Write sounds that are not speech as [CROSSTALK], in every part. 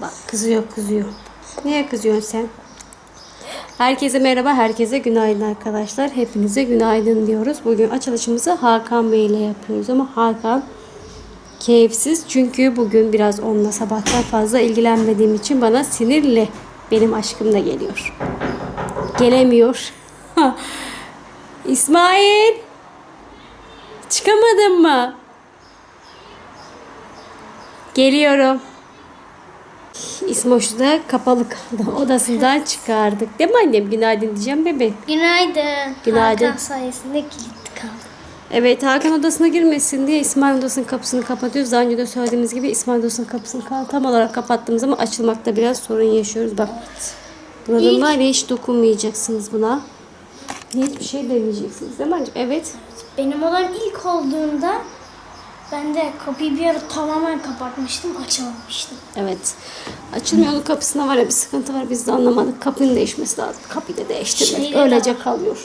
Bak kızıyor kızıyor. Niye kızıyorsun sen? Herkese merhaba, herkese günaydın arkadaşlar. Hepinize günaydın diyoruz. Bugün açılışımızı Hakan Bey ile yapıyoruz ama Hakan keyifsiz. Çünkü bugün biraz onunla sabahtan fazla ilgilenmediğim için bana sinirli. Benim aşkım da geliyor. Gelemiyor. [LAUGHS] İsmail! Çıkamadın mı? Geliyorum. İsmoş'u da kapalı kaldı. [LAUGHS] Odasından çıkardık. Değil mi annem? Günaydın diyeceğim bebeğim. Günaydın. Günaydın. Hakan sayesinde kilitli kaldım. Evet Hakan odasına girmesin diye İsmail odasının kapısını kapatıyoruz. Daha önce de söylediğimiz gibi İsmail odasının kapısını ka- tam olarak kapattığımız zaman açılmakta biraz sorun yaşıyoruz. Bak. Buna da var ya hiç dokunmayacaksınız buna. Hiçbir şey demeyeceksiniz değil mi anneciğim? Evet. Benim odam ilk olduğunda ben de kapıyı bir ara tamamen kapatmıştım, açamamıştım. Evet. Açılmıyor onun kapısına var ya bir sıkıntı var. Biz de anlamadık. Kapının değişmesi lazım. Kapıyı da değiştirmedik. Şeyde de Öylece kalıyor.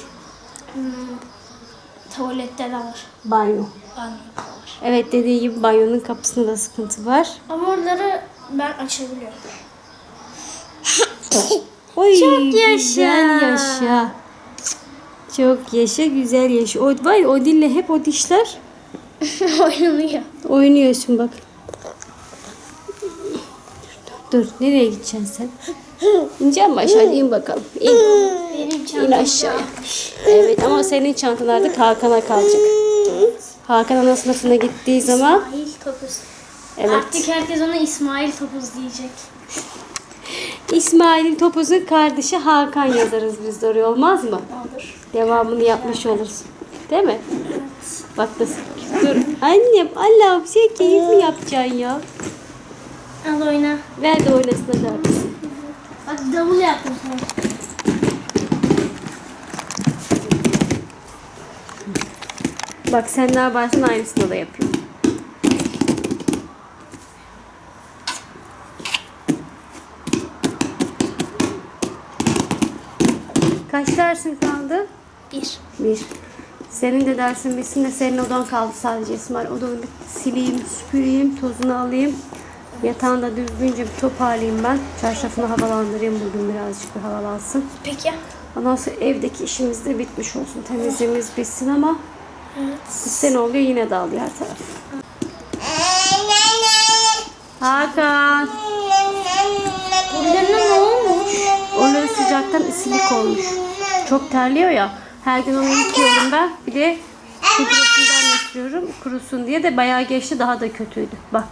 Tuvalette de var. Banyo. Banyoda da var. Evet dediği gibi banyonun kapısında da sıkıntı var. Ama oraları ben açabiliyorum. [COUGHS] Oy, Çok yaşa. Güzel yaşa. Çok yaşa, güzel yaşa. O, var ya, o dille hep o dişler [LAUGHS] Oynanıyor. oynuyorsun bak. Dur, nereye gideceksin sen? İneceksin mi aşağı? İn bakalım. İn. Benim İn aşağıya. Evet ama senin çantan artık Hakan'a kalacak. Hakan ana sınıfına gittiği zaman İsmail Topuz. Evet. Artık herkes ona İsmail Topuz diyecek. İsmail'in topuzun kardeşi Hakan yazarız biz de oraya olmaz mı? Olur. Devamını yapmış oluruz. Değil mi? Bak nasıl. Dur. Annem Allah'ım sen keyif mi yapacaksın ya? Al oyna. Ver de oynasın hadi abisi. Bak davul yaptım sana. Bak sen ne yaparsın aynısını da yapıyor. Kaç dersin kaldı? Bir. Bir. Senin de dersin bitsin de senin odan kaldı sadece İsmail. Odanı bir sileyim, süpüreyim, tozunu alayım. Yatağını da düzgünce bir toparlayayım ben. Çarşafını havalandırayım bugün birazcık bir havalansın. Peki. Ondan sonra evdeki işimiz de bitmiş olsun. Temizliğimiz bitsin ama Evet. bir sene oluyor yine dağılıyor her taraf. Hakan. Buralarına ne olmuş? Onun sıcaktan isilik olmuş. Çok terliyor ya. Her gün onu yıkıyorum ben. Bir de filtresinden yapıyorum kurusun diye de bayağı geçti daha da kötüydü. Bak.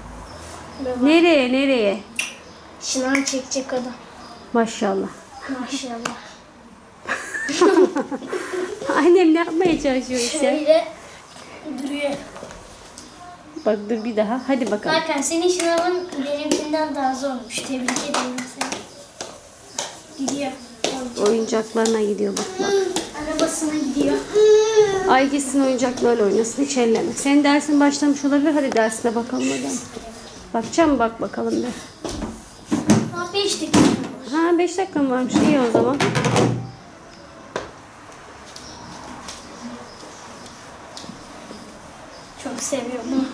Nereye nereye? Şınav çekecek adam. Maşallah. Maşallah. [LAUGHS] Annem ne yapmaya çalışıyor sen? Şöyle duruyor. Bak dur bir daha. Hadi bakalım. Hakan senin şınavın benimkinden daha zormuş. Tebrik ederim seni. Gidiyor. Oyuncaklarına gidiyor bak bak. Arabasına gidiyor. Ay gitsin oyuncaklarla oynasın hiç elleme. Senin dersin başlamış olabilir. Hadi dersine bakalım hadi. Bakacağım bak bakalım bir. Ha 5 dakika. Ha 5 dakika mı varmış? İyi o zaman. Çok seviyorum.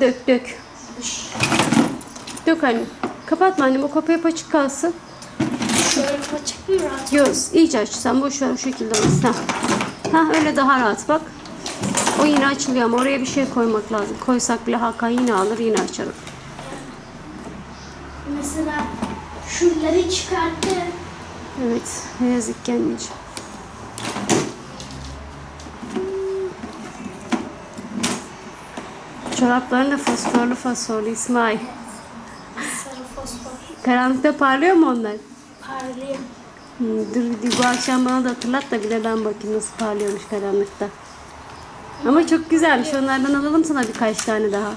Dök dök. Dök anne. Kapatma annem o kapı hep açık kalsın. Şöyle açık mı rahat? Göz iyice aç sen boş ver o şekilde olsun. Ha. ha öyle daha rahat bak. O yine açılıyor ama oraya bir şey koymak lazım. Koysak bile Hakan yine alır yine açarım. Mesela şunları çıkarttı. Evet ne yazık ki anneciğim. Çorapların da fosforlu fosforlu İsmail. Sarı fosfor. Karanlıkta parlıyor mu onlar? Parlıyor. Dur bu akşam bana da hatırlat da bir de ben bakayım nasıl parlıyormuş karanlıkta. Ama çok güzelmiş. Onlardan alalım sana birkaç tane daha.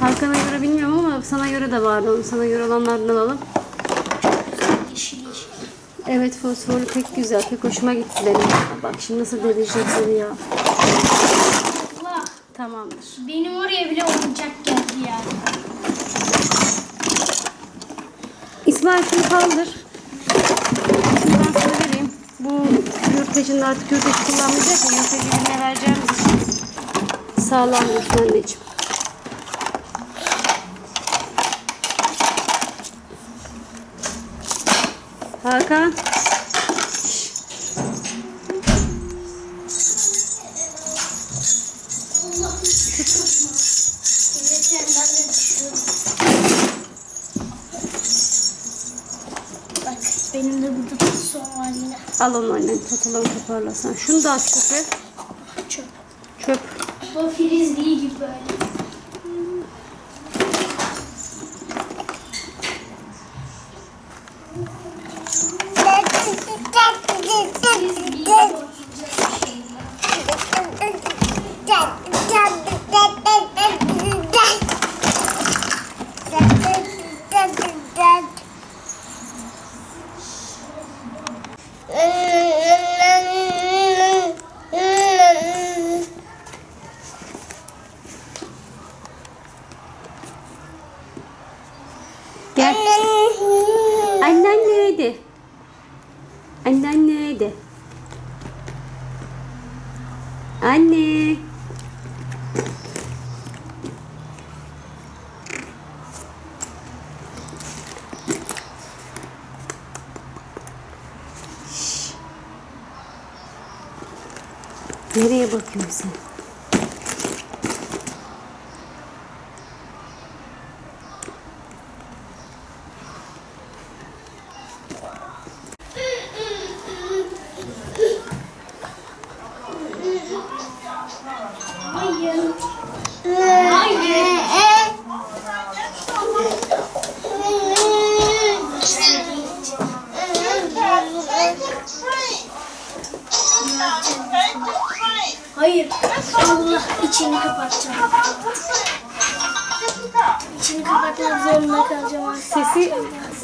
Hakan'a göre bilmiyorum ama sana göre de vardı. Onu sana göre olanlardan alalım. Evet fosforlu pek güzel. Pek hoşuma gitti benim. Bak şimdi nasıl delirecek seni ya. Allah. Tamamdır. Benim oraya bile oyuncak geldi yani. İsmail şunu kaldır. Ateşinde artık yurteçi kullanmayacak mı? Yurteçi birine vereceğimiz için sağlam anneciğim. Hakan. Yine. Al onu annen tataları toparlasan. Şunu da at çöpe. Çöp. Çöp. Bu frizli gibi böyle.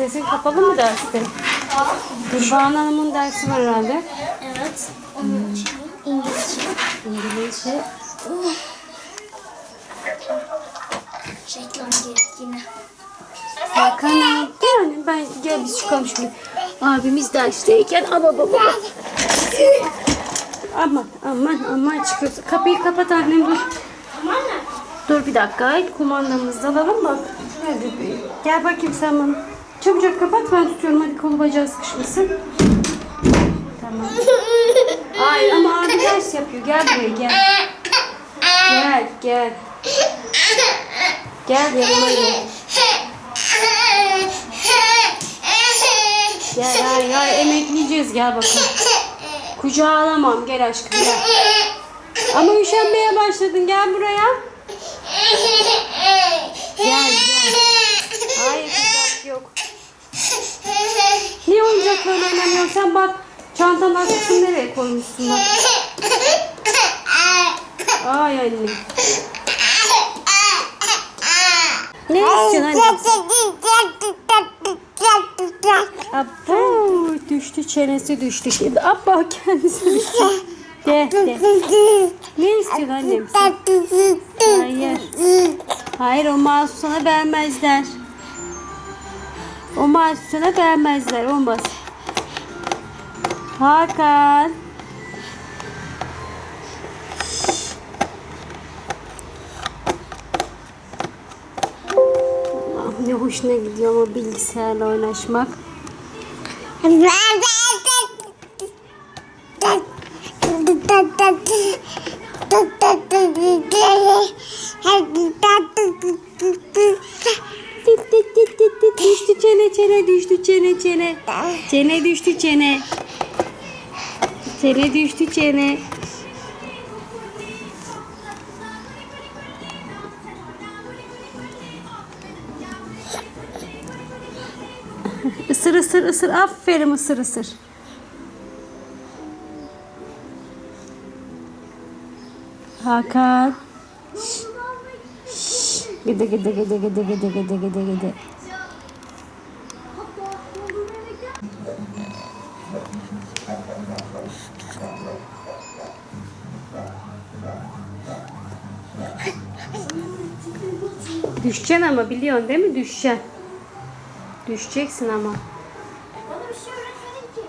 Sesin kapalı mı derste? Gülbağan Hanım'ın dersi var herhalde. Evet. Onun için İngilizce. İngilizce. Reklam girdik yine. Hakan anne ben gel biz çıkalım şimdi. Abimiz dersteyken ama baba. Aman aman aman çıkıyoruz. Kapıyı kapat annem dur. Dur bir dakika. Kumandamızı alalım bak. Hadi bir- gel bakayım sen bana. Çabucak kapat ben tutuyorum. Hadi kolu bacağı sıkışmasın. Tamam. Ay ama abi ders yapıyor. Gel buraya gel. Gel gel. Gel yanıma gel. Gel ay ay emekleyeceğiz gel bakalım. Kucağa alamam gel aşkım gel. Ama üşenmeye başladın gel buraya. Gel gel. Hayır kucak yok. Niye oyuncaklarla oynamıyorsun sen bak. Çantanın arkasını nereye koymuşsun bak. Ay anne. Ne istiyorsun anne? Abo düştü çenesi düştü. Şimdi abba kendisi düştü. De de. Ne istiyorsun annem? Hayır. Hayır o mouse sana vermezler. O mouse sana vermezler. Olmaz. Hakan. Ne hoşuna gidiyor ama bilgisayarla oynaşmak. [LAUGHS] çene çene. Düştü çene. Çene düştü çene. Isır ısır ısır. Aferin ısır ısır. Hakan. Gide gide gide gide gide gide gide gide. Düşeceksin ama biliyorsun değil mi? Düşeceksin. Düşeceksin ama. Bana bir şey öğretmedin ki.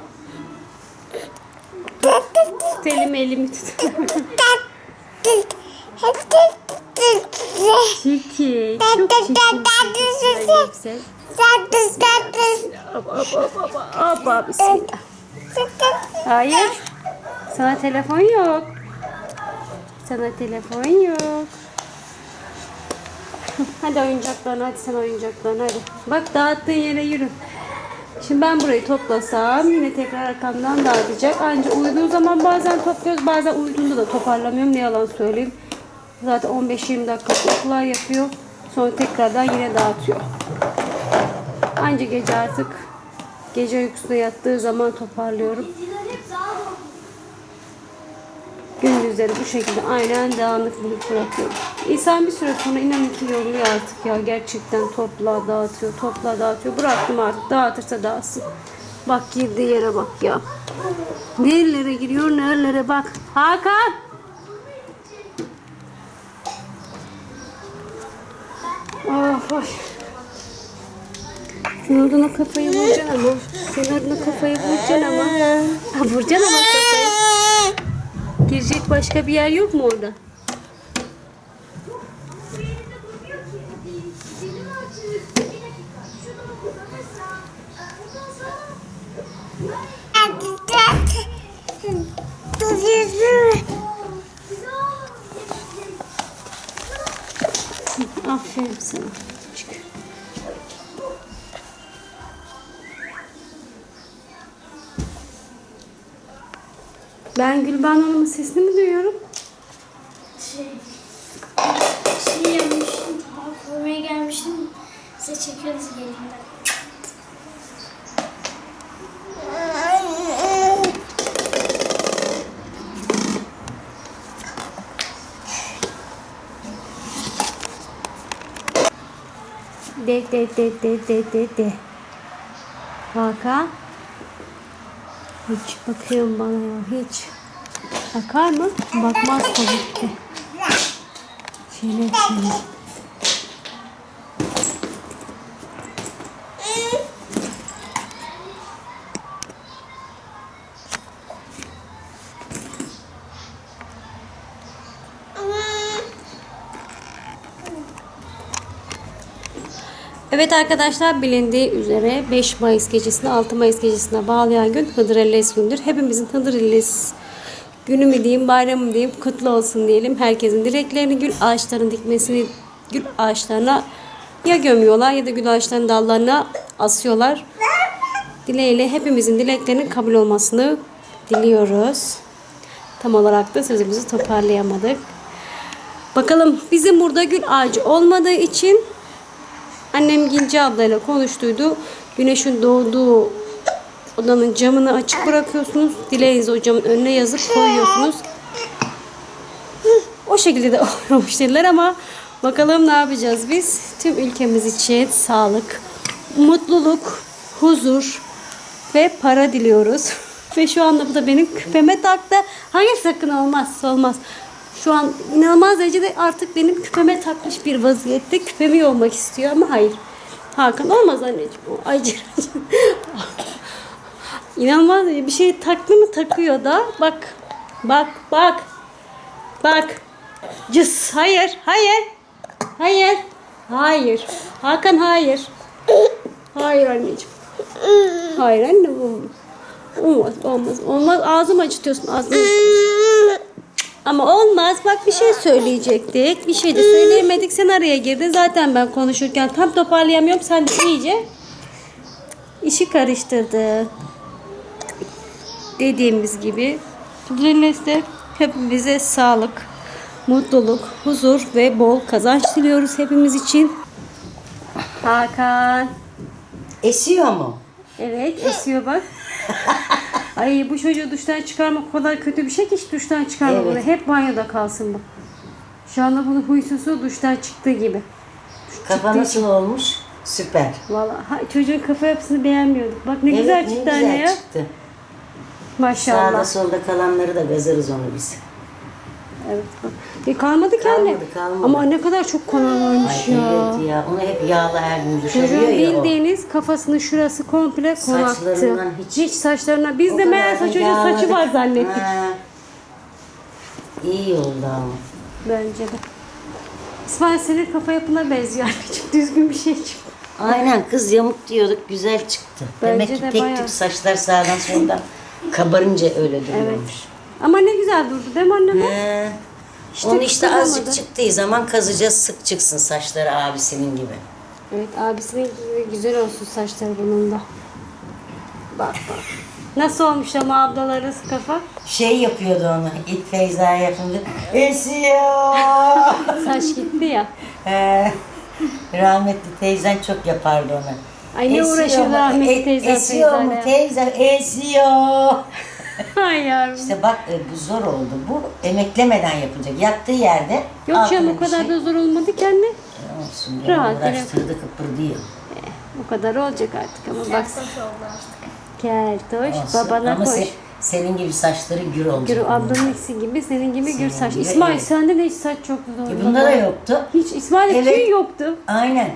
Tut elimi elimi tut. [LAUGHS] Çirkin. Çok çirkin. Haydi yüksel. Hop hop hop hop hop bismillah. Hayır. Sana telefon yok. Sana telefon yok. Hadi oyuncaklarını hadi sen oyuncaklarını hadi. Bak dağıttığın yere yürü. Şimdi ben burayı toplasam yine tekrar arkamdan dağıtacak. Ancak uyuduğu zaman bazen topluyoruz bazen uyuduğunda da toparlamıyorum ne yalan söyleyeyim. Zaten 15-20 dakika uykular yapıyor. Sonra tekrardan yine dağıtıyor. Anca gece artık gece uykusuna yattığı zaman toparlıyorum. Gündüzleri bu şekilde aynen dağınık bırakıyorum. İnsan bir süre sonra inanın ki yoruluyor artık ya. Gerçekten topla dağıtıyor, topla dağıtıyor. Bıraktım artık dağıtırsa dağıtsın. Bak girdiği yere bak ya. Nerelere giriyor, nerelere bak. Hakan! Of of. Sen oradan o kafayı vuracaksın ama. Sen oradan o kafayı vuracaksın ama. Ha, vuracaksın ama kafayı. Girecek başka bir yer yok mu orada? Aferin sana. Ben Gülben Hanım'ın sesini mi duyuyorum? Şey, şey yapmıştım. Koymaya gelmiştim. Size çekiyoruz gelin. De de de de de de de. Hakan. Hiç bakıyorum bana ya hiç. Bakar mı? Bakmaz tabii ki. Şöyle şöyle. Evet arkadaşlar bilindiği üzere 5 Mayıs gecesini 6 Mayıs gecesine bağlayan gün Hıdır Ellez gündür. Hepimizin Hıdır Ellez günü mü diyeyim bayramı mı diyeyim kutlu olsun diyelim. Herkesin dileklerini gül ağaçlarının dikmesini gül ağaçlarına ya gömüyorlar ya da gül ağaçlarının dallarına asıyorlar. Dileğiyle hepimizin dileklerinin kabul olmasını diliyoruz. Tam olarak da sözümüzü toparlayamadık. Bakalım bizim burada gül ağacı olmadığı için Annem Ginci ablayla konuştuydu. Güneşin doğduğu odanın camını açık bırakıyorsunuz. Dileğinizi o camın önüne yazıp koyuyorsunuz. O şekilde de [LAUGHS] olmuş dediler ama bakalım ne yapacağız biz. Tüm ülkemiz için sağlık, mutluluk, huzur ve para diliyoruz. [LAUGHS] Ve şu anda bu da benim küpeme taktı. Hayır sakın olmaz olmaz. Şu an inanılmaz derecede artık benim küpeme takmış bir vaziyette. Küpemi yolmak istiyor ama hayır. Hakan olmaz anneciğim. O acır. İnanılmaz bir şey taktı mı takıyor da. Bak. Bak. Bak. Bak. Cız. Hayır. Hayır. Hayır. Hayır. Hakan hayır. Hayır anneciğim. Hayır anne olmaz. Olmaz, olmaz, olmaz. Ağzımı acıtıyorsun, ağzımı acıtıyorsun. Ama olmaz. Bak bir şey söyleyecektik. Bir şey de söyleyemedik. Sen araya girdin. Zaten ben konuşurken tam toparlayamıyorum. Sen de iyice işi karıştırdı. Dediğimiz gibi Drilles'te hepimize sağlık, mutluluk, huzur ve bol kazanç diliyoruz hepimiz için. Hakan. Esiyor mu? Evet esiyor bak. [LAUGHS] Ay bu çocuğu duştan çıkarmak o kadar kötü bir şey ki hiç duştan çıkarmak. Evet. Hep banyoda kalsın bu. Şu anda bunun huysuzu duştan çıktığı gibi. Kafa nasıl olmuş? Süper. Vallahi ha, çocuğun kafa yapısını beğenmiyorduk. Bak ne Evet, güzel ne çıktı güzel anne ya. çıktı. Maşallah. Sağda solda kalanları da gazarız onu biz. Evet. E, kalmadı ki anne. Kalmadı, kalmadı. Ama ne kadar çok varmış Ay ya. evet ya. Onu hep yağla her gün Çocuğun dışarıyor ya o. bildiğiniz kafasının şurası komple konaktı. Saçlarından hiç- saçlarına. Biz O de kadar meğerse çocuğun yağladık. saçı var zannettik. Ha. İyi oldu ama. Bence de. İsmail senin kafa yapına benziyor [LAUGHS] anneciğim. Düzgün bir şey çıktı. Aynen kız yamuk diyorduk güzel çıktı. Demek Bence ki de tek bayağı. tük saçlar sağdan soldan kabarınca öyle duruyormuş. Ama ne güzel durdu değil mi anne? bu? He. İşte Onu işte azıcık çıktığı zaman kazacağız sık çıksın saçları abisinin gibi. Evet abisinin gibi güzel olsun saçları bunun da. Bak bak. Nasıl olmuş ama ablaların kafa? Şey yapıyordu onu ilk Feyza yapınca. Esiyor. [LAUGHS] Saç gitti ya. He. Rahmetli teyzen çok yapardı onu. Ay ne uğraşır rahmetli E- teyzem Esiyor mu teyzeyle. teyze? Esiyor. [LAUGHS] Ay yavrum. İşte bak e, bu zor oldu. Bu emeklemeden yapılacak. Yattığı yerde Yok altına canım o bir kadar şey- da zor olmadı ki anne. Olsun. Rahat, Rahat. Uğraştırdı kıpırdıyor. O kadar olacak artık ama bak. Hoş oldu artık. Keltoş Olsun. babana Ama koş. se- senin gibi saçları gür olacak. Gür ablanın ikisi gibi senin gibi gür Senin saç. gibi, İsmail evet. sende de hiç saç yoktu doğru. E bunda da yoktu. Hiç İsmail'de Evet. tüy yoktu. Aynen.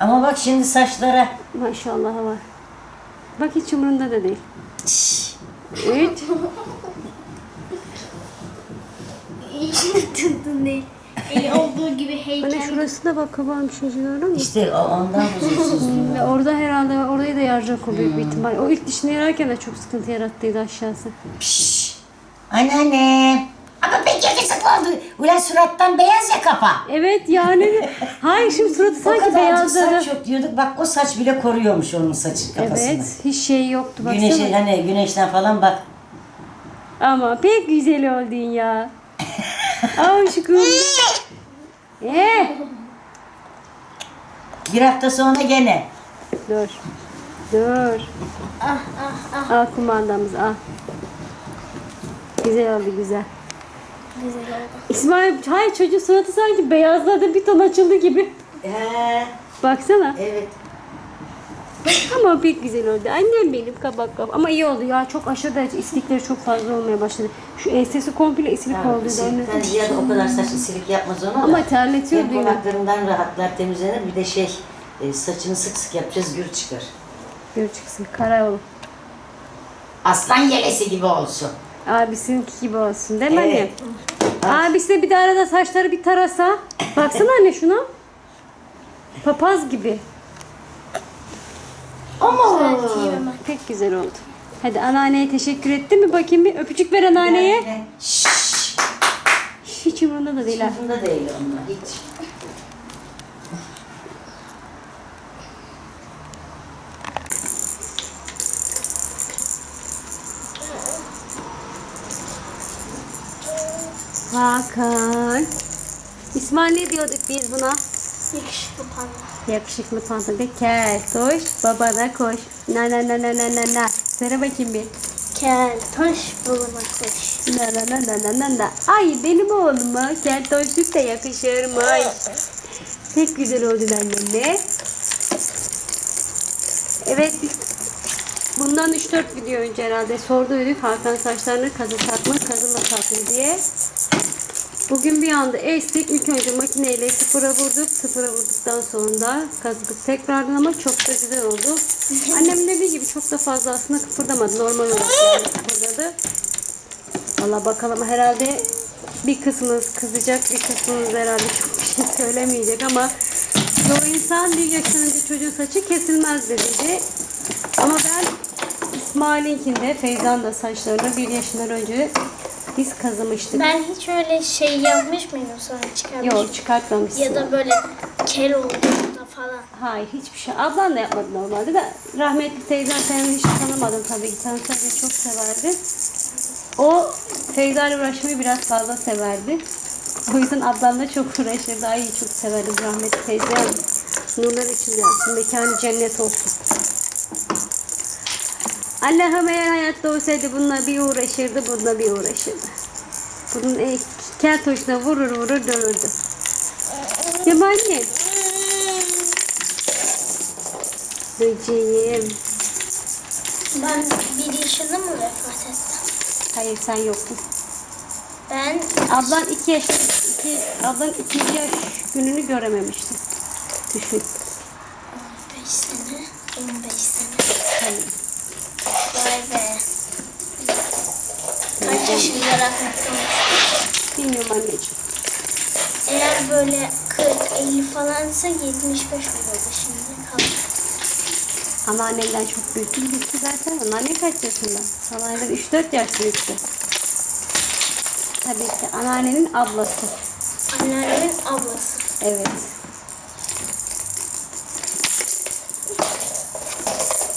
Ama bak şimdi saçlara Maşallah var. Bak hiç umurunda da değil. Şşş. Evet. Tuttun değil. Eli olduğu gibi Hani heykel. şurasına bak kabarmış şaşırıyor mu? işte o- ondan huzursuz [LAUGHS] diyor. Ve orada herhalde orayı da yaracak o büyük bir ihtimal. O ilk dişini yararken de çok sıkıntı yarattıydı aşağısı. Anneanne. Yakışıklı oldu. Ulan surattan beyaz ya kafa. Evet yani. Hayır şimdi [LAUGHS] suratı O sanki kadarcık beyazladı. saç yok diyorduk. Bak o saç bile koruyormuş onun saçı kafasını. Evet hiç şey yoktu baksana. Güneşe hani güneşten falan bak. Ama pek güzel oldun ya. [LAUGHS] Aşkım. Ee, Bir hafta sonra gene. dur. Dur. Ah ah ah. Al kumandamız al. Güzel oldu güzel. Güzel oldu. İsmail hayır çocuğun suratı sanki beyazladı bir ton açıldı gibi. He, Baksana. evet. Ama pek güzel oldu. Annem benim kabak kabak. Ama iyi oldu ya. Çok aşırı derece istikleri çok fazla olmaya başladı. Şu ensesi komple isilik oldu. silikten ziyade o kadar saç silik yapmaz onu Ama terletiyor Hem değil mi? rahatlar temizlenir. Bir de şey e, saçını sık sık yapacağız gür çıkar. Gör çıksın. Karayolu. Aslan yelesi gibi olsun. Abisininki gibi olsun değil mi Evet. Abisi bir de arada saçları bir tarasa. Baksana anne şuna. Papaz gibi. Ama. Pek güzel oldu. Hadi anneanneye teşekkür ettin mi? Bakayım bir öpücük ver anneanneye. Şşş. Hiç umurunda da değil ha. Bunda değil onlar hiç. Hakan. İsmail ne diyorduk biz buna? Yakışıklı panda. Yakışıklı panda de kel, koş, babana koş. Na na na na na na na. Söyle bakayım bir. Kel taş buluna koş. Na na na na na na na. Ay benim oğluma kel toşluk da yakışırmış. Pek güzel oldun annemle. Evet bundan 3-4 video önce herhalde sorduyduk Hakan saçlarını kazısak mı kazıma mı diye. Bugün bir anda estik. İlk önce makineyle sıfıra vurduk. Sıfıra vurduktan sonra kazıdık tekrardan ama çok da güzel oldu. [LAUGHS] Annem dediği gibi çok da fazla aslında kıpırdamadı. Normal olarak yani kıpırdadı. Valla bakalım herhalde bir kısmınız kızacak, bir kısmınız herhalde çok bir şey söylemeyecek ama çoğu insan bir yaştan önce çocuğun saçı kesilmez dedi. Ama ben İsmail'inkinde Feyza'nın da saçlarını bir yaşından önce biz kazımıştık. Ben hiç öyle şey yapmış mıydım sonra çıkarmış? Yok çıkartmamışsın. Ya da böyle kel olduğunda falan. Hayır hiçbir şey. Ablan da yapmadı normalde de rahmetli teyzen seni hiç tanımadım tabii ki. Tanısa da çok severdi. O Feyza ile uğraşmayı biraz fazla severdi. O yüzden ablamla çok uğraşırdı. Ay çok severdim rahmetli teyze. Nurlar içinde yatsın. Mekanı cennet olsun. Allah'ım eğer hayatta olsaydı bununla bir uğraşırdı, bununla bir uğraşırdı. Bunun e, keltoşuna vurur vurur dönürdü. Mi anne? Böceğim. Ben bir yaşında mı vefat ettim? Hayır sen yoktun. Ben Ablan iki yaş, iki, ablan ikinci yaş gününü görememişti. Düşün. 5 sene, 15 sene. Hani. Vay be. Kaç yaşında rahmetli? Bilmiyorum anneciğim. Eğer böyle 40-50 falansa 75 olurdu şimdi. Kaldı. Anneannenden çok büyük değil ki zaten. Anneanne kaç yaşında? Anneanneden 3-4 yaş büyüktü. Tabii ki anneannenin ablası. Anneannemin ablası. Evet.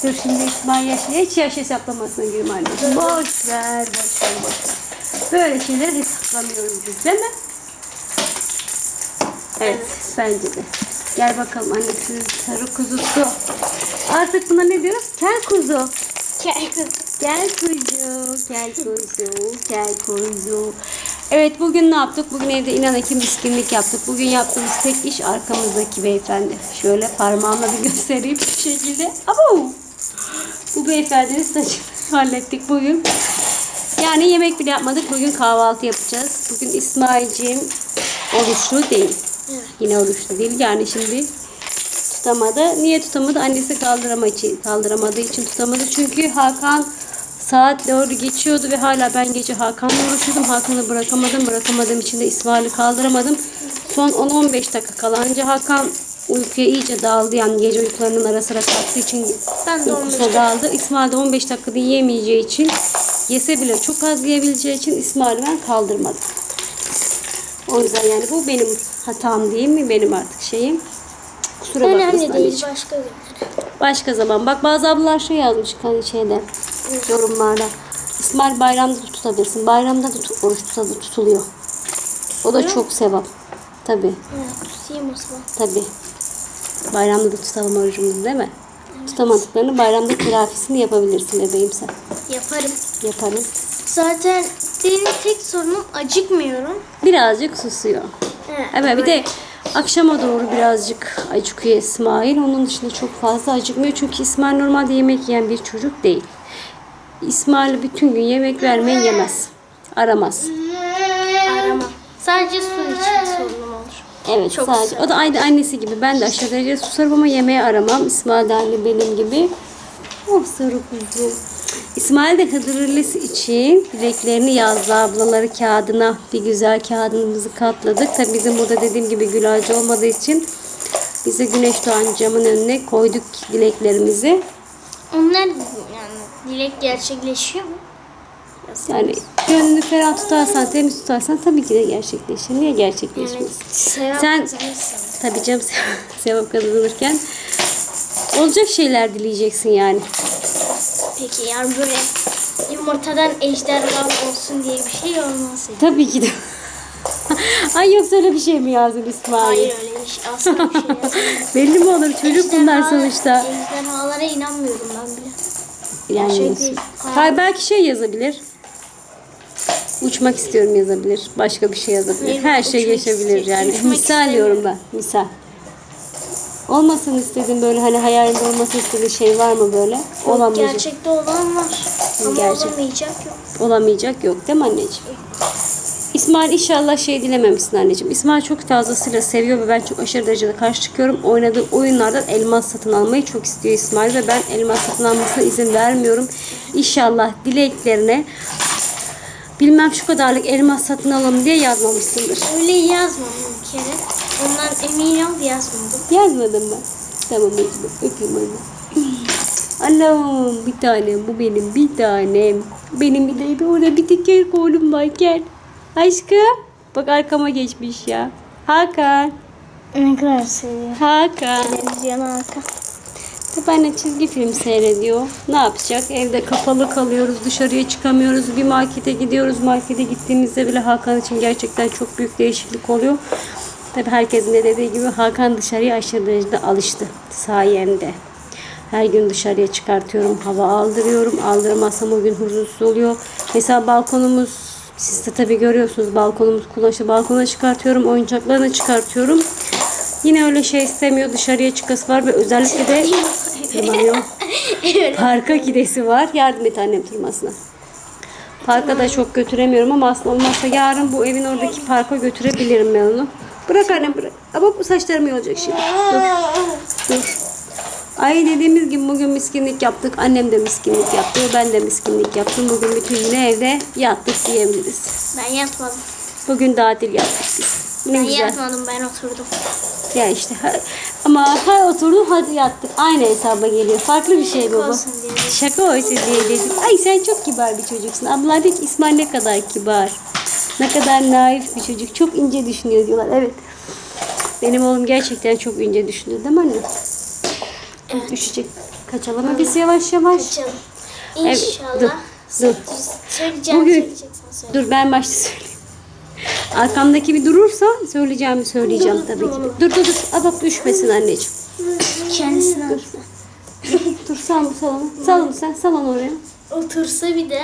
Dur şimdi İsmail yaşı hiç yaş hesaplamasına girme anneciğim. Boş ver, boş ver, boş ver. Böyle şeyleri hesaplamıyoruz biz değil mi? Evet, bence de. Gel bakalım annesi sarı kuzusu. Artık buna ne diyoruz? Kel kuzu. Gel kızım. Gel kuzu, gel kuzu, gel kuzu. Evet bugün ne yaptık? Bugün evde inan ki miskinlik yaptık. Bugün yaptığımız tek iş arkamızdaki beyefendi. Şöyle parmağımla bir [LAUGHS] göstereyim şu şekilde. Abo! Bu beyefendinin saçını [LAUGHS] hallettik bugün. Yani yemek bile yapmadık. Bugün kahvaltı yapacağız. Bugün İsmail'ciğim oruçlu değil. Yine oruçlu değil. Yani şimdi tutamadı. Niye tutamadı? Annesi kaldıramadığı için tutamadı. Çünkü Hakan saat doğru geçiyordu ve hala ben gece Hakan'la uğraşıyordum. Hakan'ı bırakamadım. Bırakamadığım için de İsmail'i kaldıramadım. Son 10-15 dakika kalanca Hakan uykuya iyice daldı. Yani gece uykularının ara sıra kalktığı için Ben de 15 uykusuna daldı. İsmail de 15 dakikada yiyemeyeceği için yese bile çok az yiyebileceği için İsmail'i ben kaldırmadım. O yüzden yani bu benim hatam değil mi? Benim artık şeyim. Kusura bakmasın Önemli değil. anneciğim. Başka günler. Başka zaman. Bak bazı ablalar şey yazmış hani şeyde yorumlarda. İsmail bayramda da tutabilirsin. Bayramda da tut, oruç tutuluyor. O da çok sevap. Tabi Evet, tutayım o zaman. tabi. Bayramda da tutalım orucumuzu değil mi? Tutamadıklarını bayramda telafisini yapabilirsin bebeğim sen. Yaparım. Yaparım. Zaten benim tek sorunum acıkmıyorum. Birazcık susuyor. Evet. Evet bir de akşama doğru birazcık acıkıyor İsmail. Onun dışında çok fazla acıkmıyor. Çünkü İsmail normalde yemek yiyen bir çocuk değil. İsmail bütün gün yemek vermeyi yemez. Aramaz. Aramam. Sadece su için olur. Evet Çok sadece. O da aynı annesi gibi. Ben de aşırı derecede susarım ama yemeği aramam. İsmail de aynı benim gibi. Oh sarı kuzu. İsmail de Hıdırlısı için dileklerini yazdı ablaları kağıdına. Bir güzel kağıdımızı katladık. Tabi bizim burada dediğim gibi gül ağacı olmadığı için bize güneş doğan camın önüne koyduk dileklerimizi. Onlar yani dilek gerçekleşiyor mu? Yani gönlünü ferah tutarsan, temiz tutarsan tabii ki de gerçekleşir. Niye gerçekleşmez? Yani sevap Sen-. Tabii canım [LAUGHS] sevap kazanırken olacak şeyler dileyeceksin yani. Peki yani böyle yumurtadan ejderha olsun diye bir şey olmaz. Tabii ki de. [LAUGHS] Ay yoksa öyle bir şey mi yazdın İsmail? Hayır öyle bir şey. Asla bir şey yazmıyorum. [LAUGHS] Belli mi olur? Çocuk bunlar Ejderhalar- sonuçta. Ejderhalara inanmıyorum ben bile. Yani şey. Hayır, belki şey yazabilir. Uçmak istiyorum yazabilir. Başka bir şey yazabilir. Her şey geçebilir yani. Misal diyorum ben. Misal. Olmasın istediğin böyle hani hayalinde olmasın istediğin şey var mı böyle? Olamayacak. Gerçekte olan var. Ama Gerçek. olamayacak yok. Olamayacak yok değil mi anneciğim? İsmail inşallah şey dilememişsin anneciğim. İsmail çok fazlasıyla seviyor ve ben çok aşırı derecede karşı çıkıyorum. Oynadığı oyunlardan elmas satın almayı çok istiyor İsmail ve ben elmas satın almasına izin vermiyorum. İnşallah dileklerine bilmem şu kadarlık elmas satın alalım diye yazmamışsındır. Öyle yazmadım bir kere. Ondan emin ol yazmadım. Yazmadın mı? Tamam Mecnun. Öpeyim [LAUGHS] anne. Allah'ım bir tanem bu benim bir tanem. Benim bir de bir orada bir teker oğlum var gel. Aşkım. Bak arkama geçmiş ya. Hakan. Ne kadar seviyor. Hakan. Televizyona arka. Babaanne çizgi film seyrediyor. Ne yapacak? Evde kapalı kalıyoruz. Dışarıya çıkamıyoruz. Bir markete gidiyoruz. Markete gittiğimizde bile Hakan için gerçekten çok büyük değişiklik oluyor. Tabi herkesin de dediği gibi Hakan dışarıya aşırı derecede alıştı. Sayende. Her gün dışarıya çıkartıyorum. Hava aldırıyorum. Aldırmazsam o gün huzursuz oluyor. Mesela balkonumuz siz de tabi görüyorsunuz balkonumuz kullanışlı. Balkona çıkartıyorum. Oyuncaklarını çıkartıyorum. Yine öyle şey istemiyor. Dışarıya çıkası var ve özellikle de tırmanıyor. Parka gidesi var. Yardım et annem tırmasına. Parka da çok götüremiyorum ama aslında olmazsa yarın bu evin oradaki parka götürebilirim ben onu. Bırak annem bırak. Ama bu saçlarım iyi olacak şimdi. Dur. Dur. Ay dediğimiz gibi bugün miskinlik yaptık. Annem de miskinlik yaptı. Ben de miskinlik yaptım. Bugün bütün gün evde yattık diyebiliriz. Ben yatmadım. Bugün tatil yaptık biz. Ne Ben güzel. yatmadım ben oturdum. Ya işte ama ha oturdum hadi yattık. Aynı hesaba geliyor. Farklı bir şey diye. Şaka olsun diye dedim. Ay sen çok kibar bir çocuksun. Abla diyor ki İsmail ne kadar kibar. Ne kadar naif bir çocuk. Çok ince düşünüyor diyorlar. Evet. Benim oğlum gerçekten çok ince düşünüyor değil mi anne? Evet. Düşecek. Kaçalım mı biz yavaş yavaş? Kaçalım. Evet, İnşallah. dur, dur. Söyleyeceğim Bugün-. Dur ben başta söyleyeyim. Arkamdaki bir durursa söyleyeceğimi söyleyeceğim tabii ki. Dur dur dur. Abap düşmesin anneciğim. Kendisine Dur sal salonu. Salon sen salon oraya. otursa bir de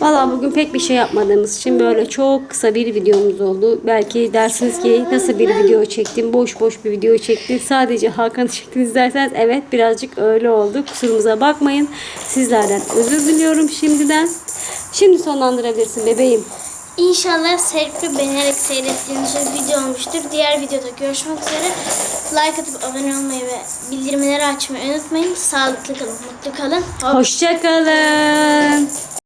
Valla bugün pek bir şey yapmadığımız için böyle çok kısa bir videomuz oldu. Belki dersiniz ki nasıl bir video çektim, boş boş bir video çektim. Sadece Hakan'ı çektiniz derseniz evet birazcık öyle oldu. Kusurumuza bakmayın. Sizlerden özür diliyorum şimdiden. Şimdi sonlandırabilirsin bebeğim. İnşallah sevip beğenerek seyrettiğiniz bir video olmuştur. Diğer videoda görüşmek üzere. Like atıp abone olmayı ve bildirimleri açmayı unutmayın. Sağlıklı kalın, mutlu kalın. Hoşça Hoşçakalın.